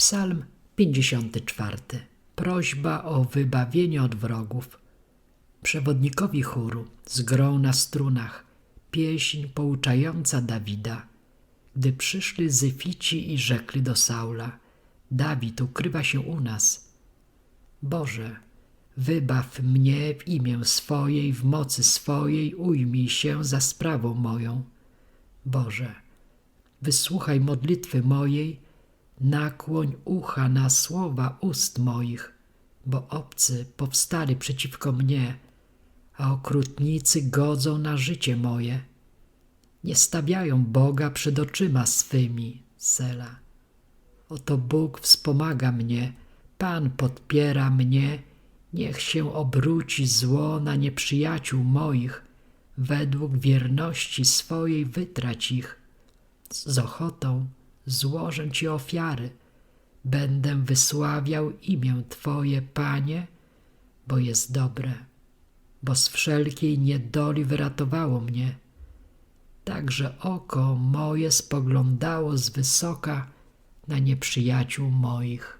Psalm 54. Prośba o wybawienie od wrogów. Przewodnikowi chóru z grą na strunach, pieśń pouczająca Dawida. Gdy przyszli Zyfici i rzekli do Saula, Dawid ukrywa się u nas. Boże, wybaw mnie w imię swojej, w mocy swojej, ujmij się za sprawą moją. Boże, wysłuchaj modlitwy mojej, nakłoń ucha na słowa ust moich, bo obcy powstali przeciwko mnie, a okrutnicy godzą na życie moje. Nie stawiają Boga przed oczyma swymi, Sela. Oto Bóg wspomaga mnie, Pan podpiera mnie, niech się obróci zło na nieprzyjaciół moich, według wierności swojej wytrać ich. Z ochotą złożę Ci ofiary, będę wysławiał imię Twoje, Panie, bo jest dobre, bo z wszelkiej niedoli wyratowało mnie. Także oko moje spoglądało z wysoka na nieprzyjaciół moich.